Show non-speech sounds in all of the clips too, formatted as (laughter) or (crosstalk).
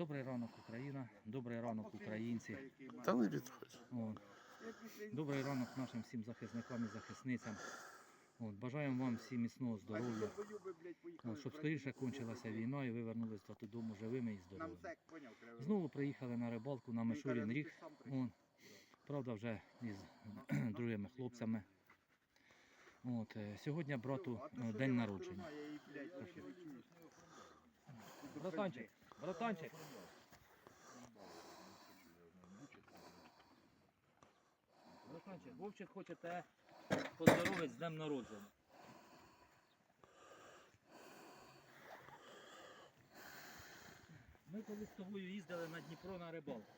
Добрий ранок, Україна, добрий ранок, українці. Та не підходь. От. Добрий ранок нашим всім захисникам і захисницям. От. Бажаємо вам всім міцного здоров'я. От, щоб скоріше кончилася війна і ви вернулися додому живими і здоровими. Знову приїхали на рибалку на Мишурін ріг. От. Правда, вже із (clears throat) другими хлопцями. От. е, Сьогодні брату е, день народження. Братанчик, братанчик. Братанчик, Вовчик хоче тебе поздоровити з днем народження. Ми коли з тобою їздили на Дніпро на рибалку.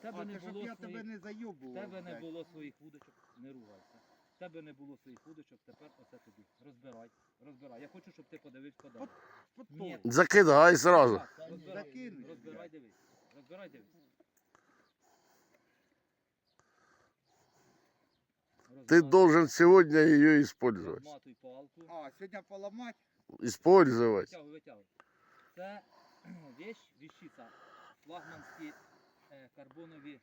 Тебе А, не було я тебе своїх, не в тебе не було своїх вудочок, не ругайся. Тебе не було своїх вудочок, тепер оце тобі. Розбирай, розбирай. Я хочу, щоб ти подивився подалі. Ні. Закидай зразу. Так, Розбирай, розбирай, дивись. Розбирай, дивись. Ты Розматуй- должен сегодня ее использовать. Розматуй палку. А, сьогодні поламати? Использовать. Витягуй, витягуй. Це (clears throat) вещь, вещиця. Флагманські е, карбонові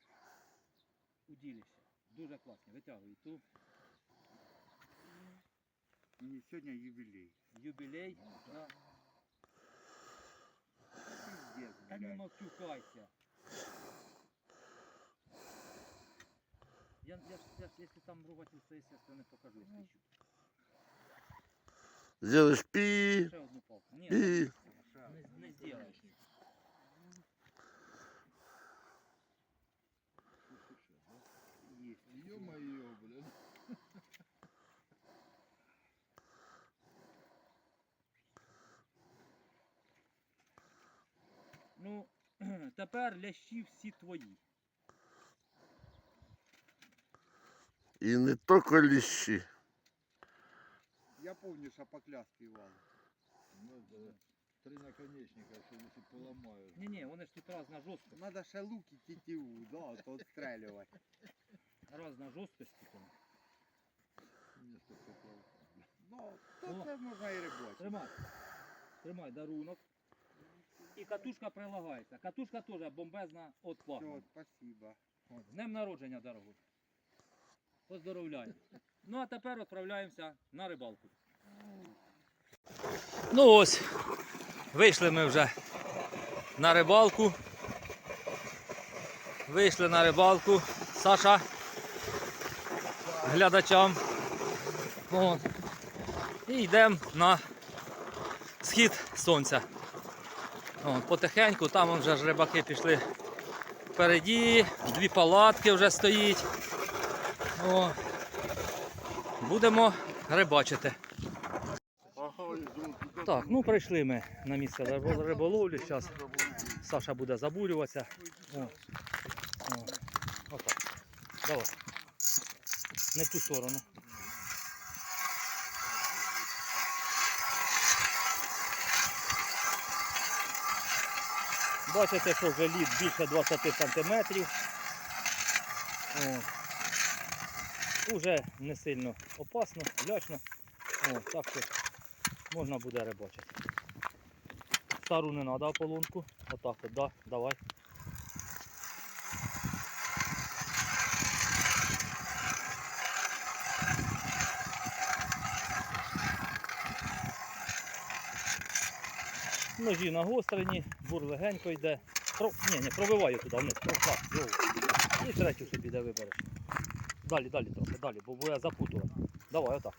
удилища. Дуже класні. Витягуй ту. Мені сьогодні ювілей. Юбілей. Да. Пиздец, Та не блядь. матюкайся. Я, я, ж- я, ж, якщо там ругательство, естественно, не покажу, якщо що. Сделаешь пи, Ще одну палку. Ні, пи. Тепер лящі всі твої. И не только лещи. Я помню, що покляс співали. Ну, три наконечника, что если поломают. Ні-ні, вони ж тут раз на жорсткость. Надо ще лук і тітиву, да, то отстрелювати. Раз на жорсткості. поплавка. Ну, то О. це можна і рибати. Тримай. Тримай дарунок. І катушка прилагається. Катушка теж бомбезна от Все, флагмана. спасибо. От, З днем народження, дорогой. Поздоровляю. Ну а тепер відправляємося на рибалку. Ну ось, вийшли ми вже на рибалку. Вийшли на рибалку. Саша. Глядачам. От. І йдемо на схід сонця. От, потихеньку, там вже ж рибаки пішли Впереді дві палатки вже стоїть. О, будемо рибачити. Так, ну прийшли ми на місце рибо- риболовлі. Зараз Саша буде забурюватися. О, о, отак. Давай. Не в ту сторону. Бачите, що вже лід більше 20 сантиметрів. О. Уже не сильно опасно, лячно. О, так що можна буде рибачити. Стару не треба ополонку. Отак от, да, давай. Ножі нагострені, бур легенько йде. Про... Ні, ні, пробиваю туди вниз. Прохлад, йоу. І третю собі де вибереш. Далі, далі трохи, далі, бо буде запутувати. Давай, отак.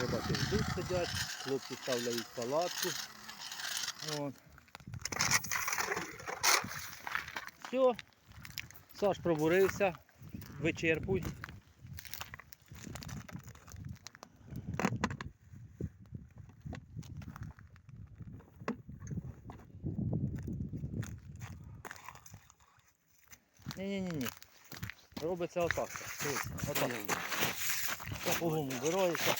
Рибаки тут сидять, хлопці ставляють палатку. От. Все. Саш пробурився, вичерпуй. Ні-ні-ні. Робиться отак. Отак. Сапогом вбирається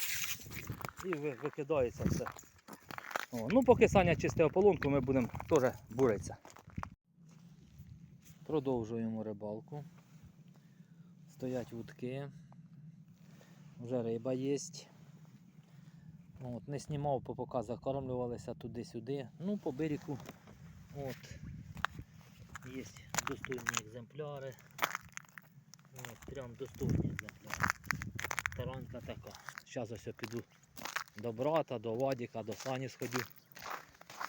і викидається все. О, ну поки Саня чистить ополонку, ми будемо теж буритися. Продовжуємо рибалку. Стоять вудки. Вже риба є. От, не знімав, по закормлювалися туди-сюди. Ну, по берегу от, є достойні екземпляри. От, прям достойні екземпляри. Таранька така. Зараз ось я піду до брата, до Вадіка, до Сані сходю.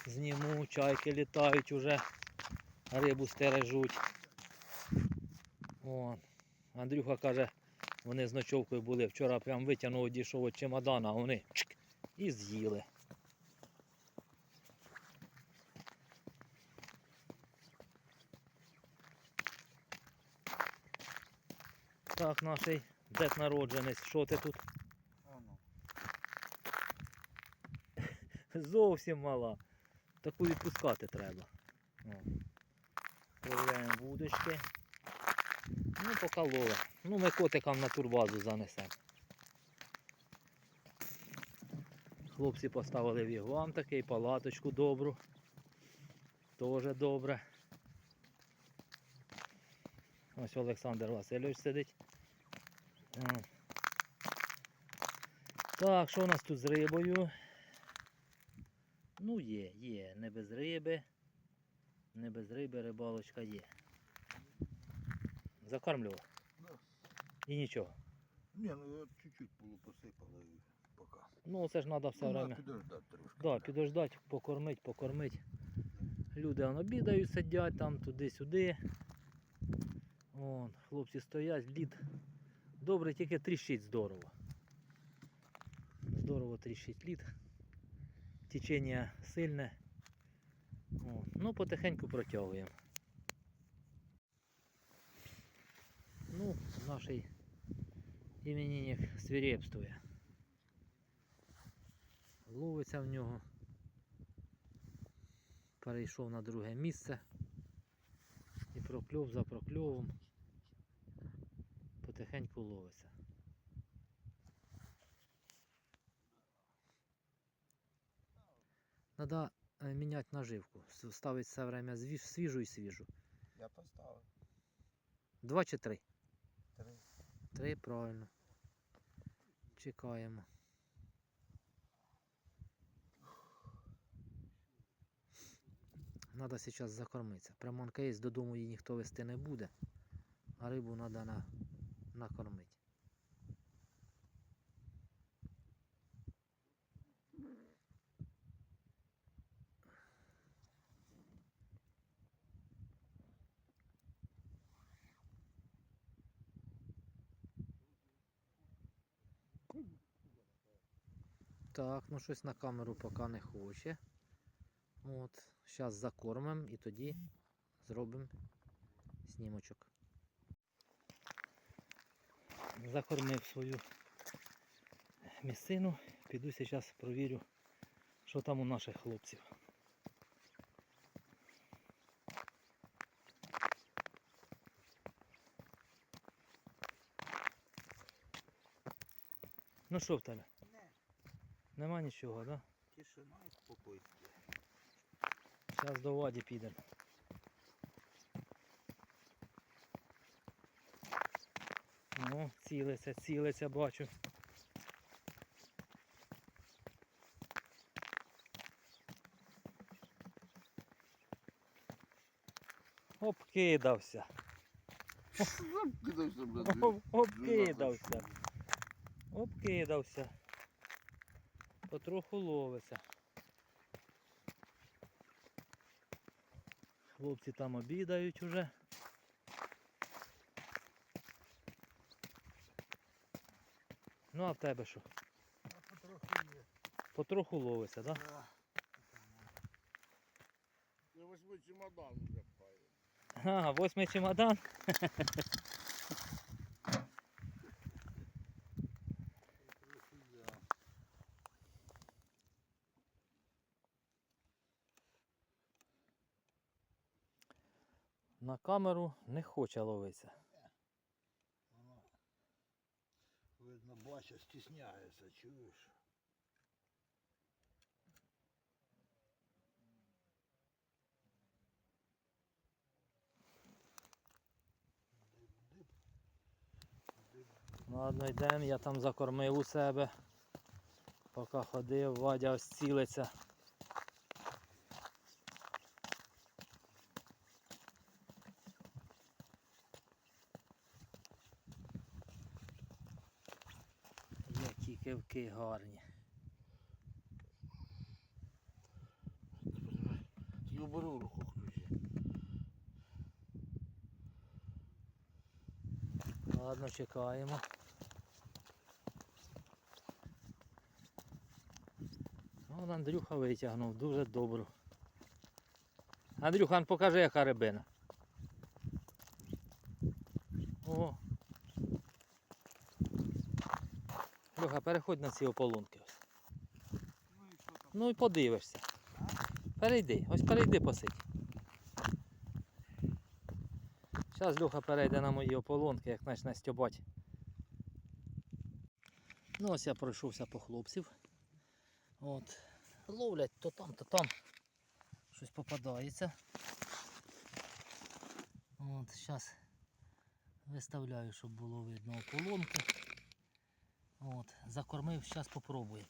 Зніму, чайки літають уже, рибу стережуть. О, Андрюха каже, вони з ночовкою були. Вчора прям витягнув, дійшов від чемодана, а вони чик, і з'їли. Так, наш дед народженець, що ти тут? Зовсім мала. Таку відпускати треба. Проявляємо вудочки. Ну, покололи. Ну, ми котикам на турбазу занесемо. Хлопці поставили вігвам такий, палаточку добру. Тоже добре. Ось Олександр Васильович сидить. Так, що у нас тут з рибою? Ну є, є, не без риби. Не без риби рибалочка є. Закармлював. Да. І нічого. Не, ну от чуть-чуть було посипало і пока. Ну це ж треба все Ну, время. надо підождати трошки. Да, підождати, покормить, покормить. Люди он обідають, сидять там туди-сюди. Вон, хлопці стоять, лід. Добре, тільки тріщить здорово. Здорово тріщить лід. Течення сильне. О, ну, потихеньку протягуємо. Ну, наш іменинник свирепствує. Ловиться в нього. Перейшов на друге місце. І прокльов за прокльовом. Потихеньку ловиться. Треба міняти наживку. Ставити все время свіжу і свіжу. Я поставив. Два чи? Три. Три, правильно. Чекаємо. Надо зараз закормитися. Приманка є, додому її ніхто вести не буде, а рибу треба на, накормити. Так, ну щось на камеру поки не хоче. От, зараз закормимо і тоді зробимо знімочок. Закормив свою місцину, піду зараз провірю, що там у наших хлопців. Ну що в тебе? Не. Нема нічого, так? Да? Тишина і спокійствие. Зараз до Ваді підемо. Ну, цілиться, цілиться, бачу. Обкидався. Обкидався. (laughs) Обкидався. Потроху ловиться. Хлопці там обідають уже. Ну а в тебе що? Потроху є. Потроху ловиться, так? Да? Я восьмий чемодан вже впаю. Ага, восьмий чемодан. (laughs) Потроху є. На камеру не хоче ловитися. Видно, бача, стісняється, чуєш? Ладно, йдемо, я там закормив у себе. Поки ходив, Вадя ось цілиться. Які гарні. Тільки убери руку ключі. Ладно, чекаємо. Вон Андрюха витягнув дуже добру. Андрюхан, покажи, яка рибина. О. Андрюха, переходь на ці ополонки. ось. Ну і що там? Ну і подивишся. Перейди, ось перейди посидь. Зараз Люха перейде на мої ополонки, як почне стьобати. Ну ось я пройшовся по хлопців. От. Ловлять то там, то там. Щось попадається. От, зараз виставляю, щоб було видно ополонки. От, закормив, зараз попробую.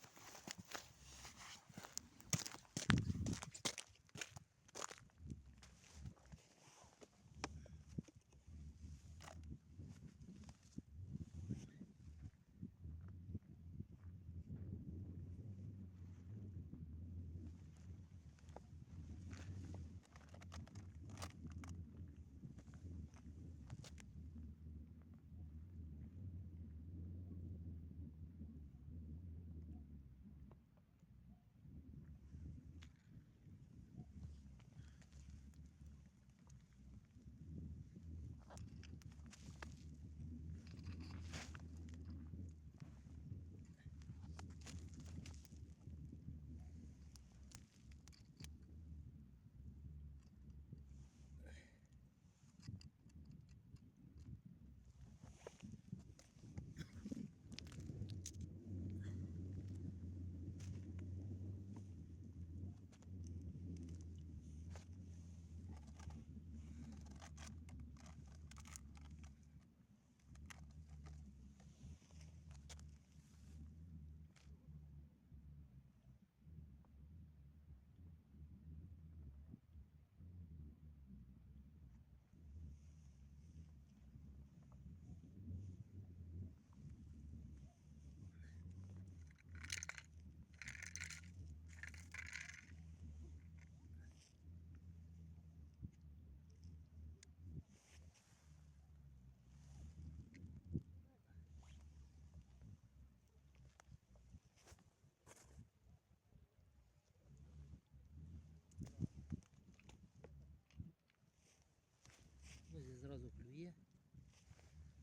Зразу клює.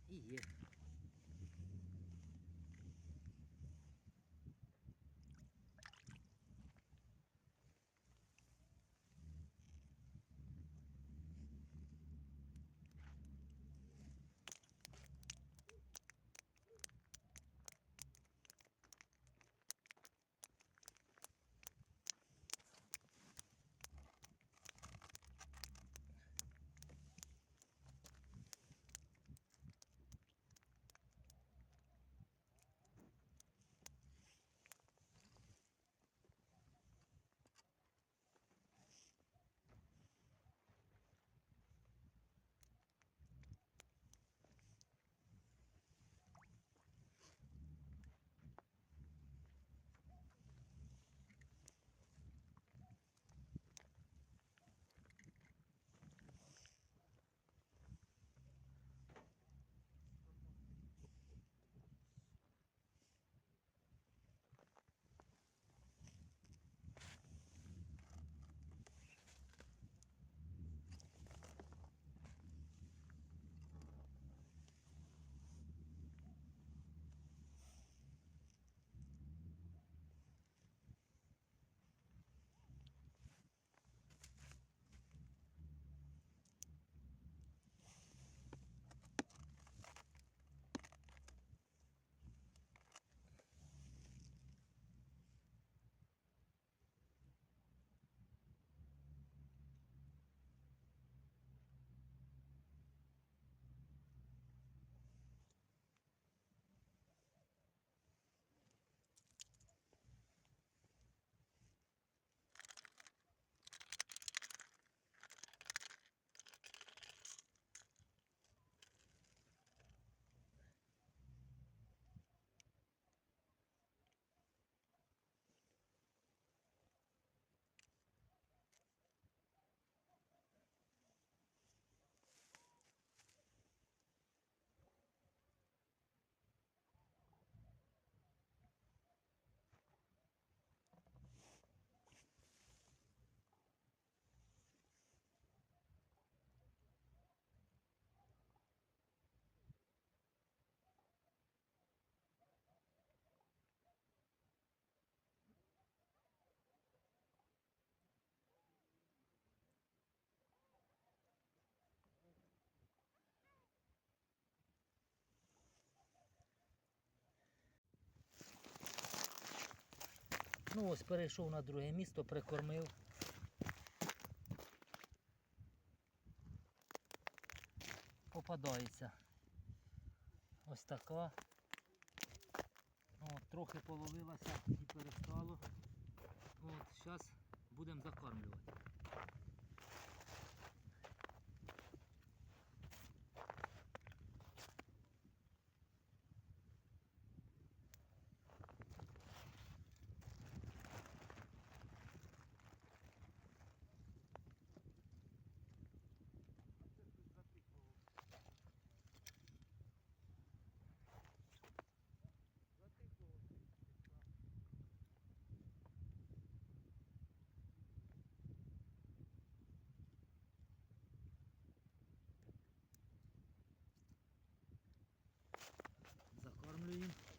І є. Ну ось перейшов на друге місто, прикормив. Попадається. Ось така. От, трохи половилася і перестало. От, зараз будемо закармлювати. Hopefully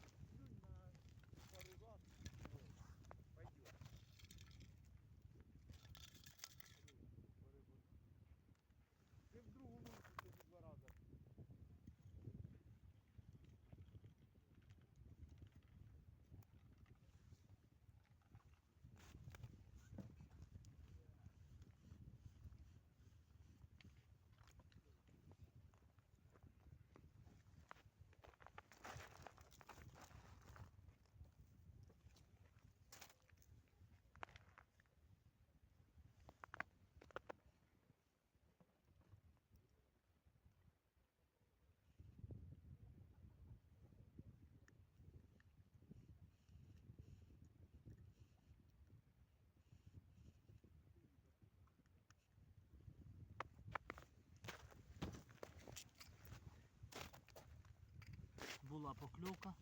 Була покльовка.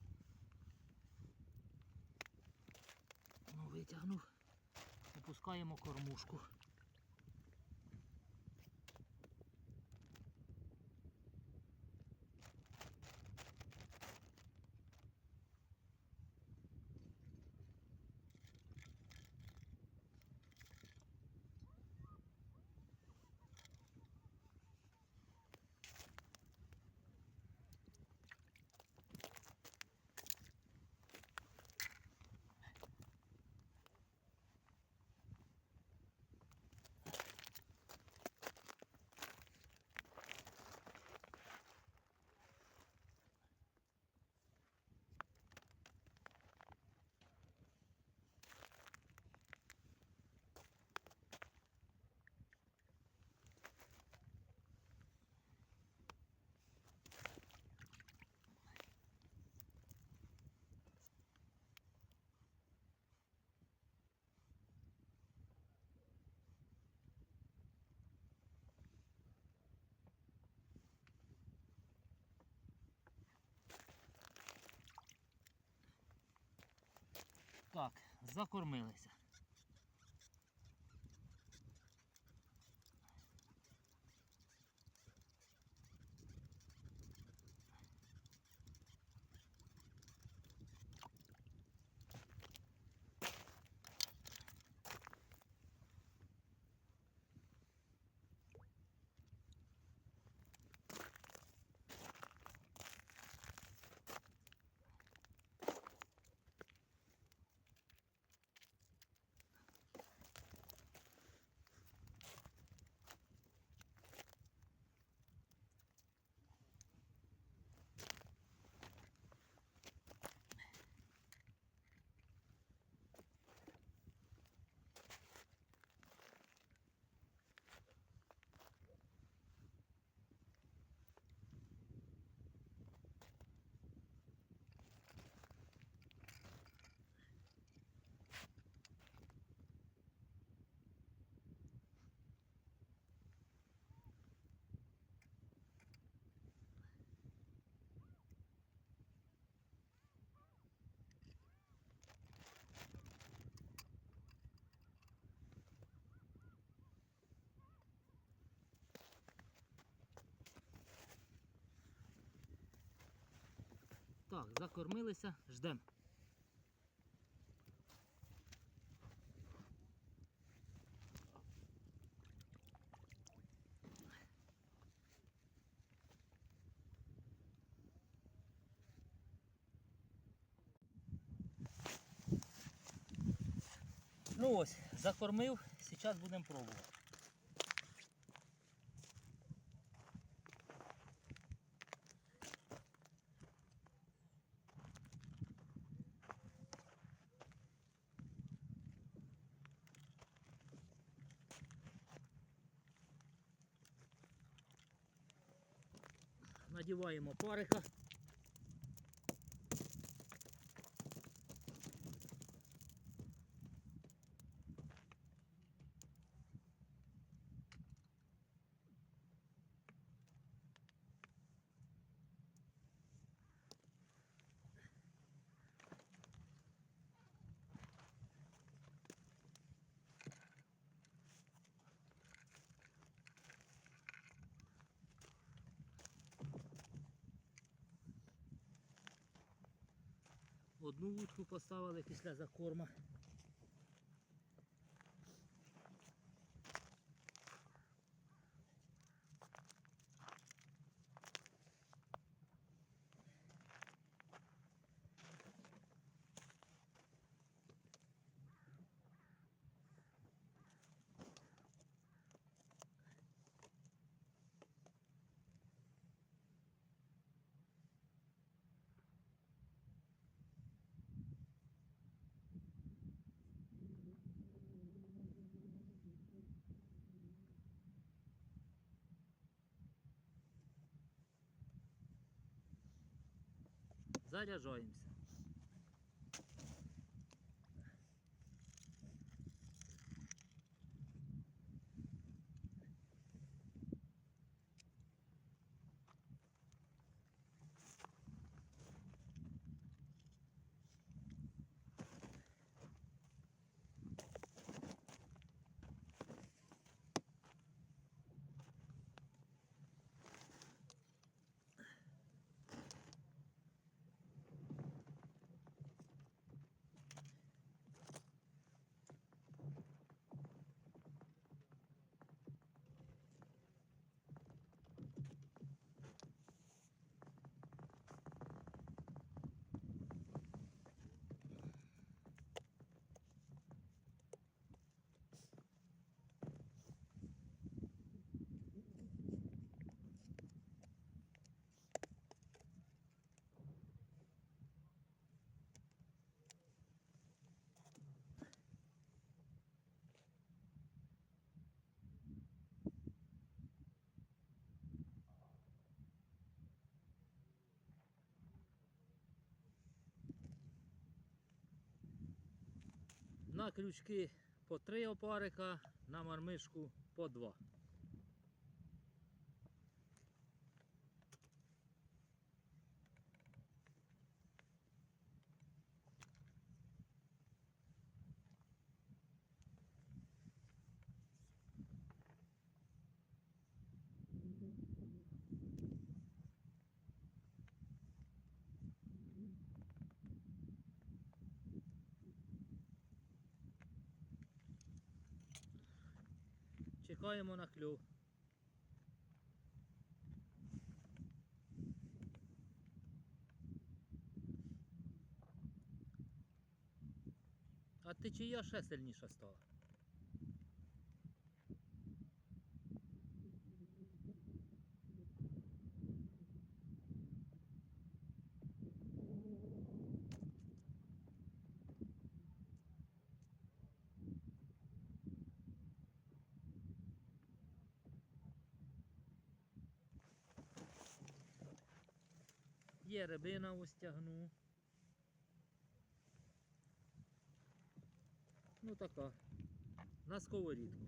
Ну, витягнув. Опускаємо кормушку. Так, закормилися. Так, закормилися, ждемо. Ну ось, закормив, зараз будемо пробувати. Надіваємо парика. Одну вудку поставили після закорма. Заряджаємося. На крючки по три опарика, на мармишку по два. Чекаємо на кльов. А течія ще сильніша стала. Є рибина ось тягну. Ну така. На сковорідку.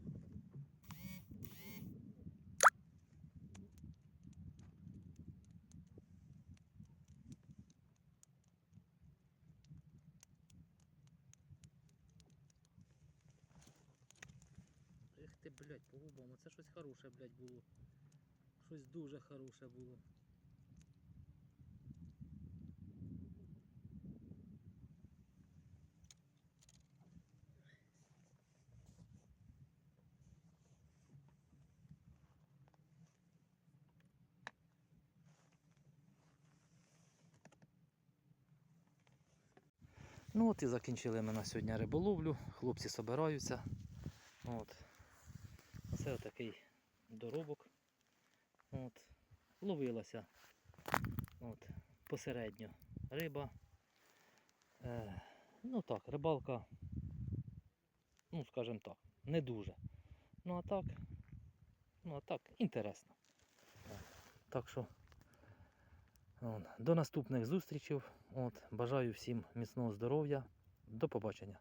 Ех ти, блядь, по губам, це щось хороше, блядь, було. Щось дуже хороше було. Ну от і закінчили ми на сьогодні риболовлю. Хлопці собираються. От. Оце отакий доробок. От. Ловилася. От. Посередньо риба. Е, ну так, рибалка, ну скажімо так, не дуже. Ну а так, ну а так, інтересно. Так що до наступних зустрічей. От, бажаю всім міцного здоров'я. До побачення.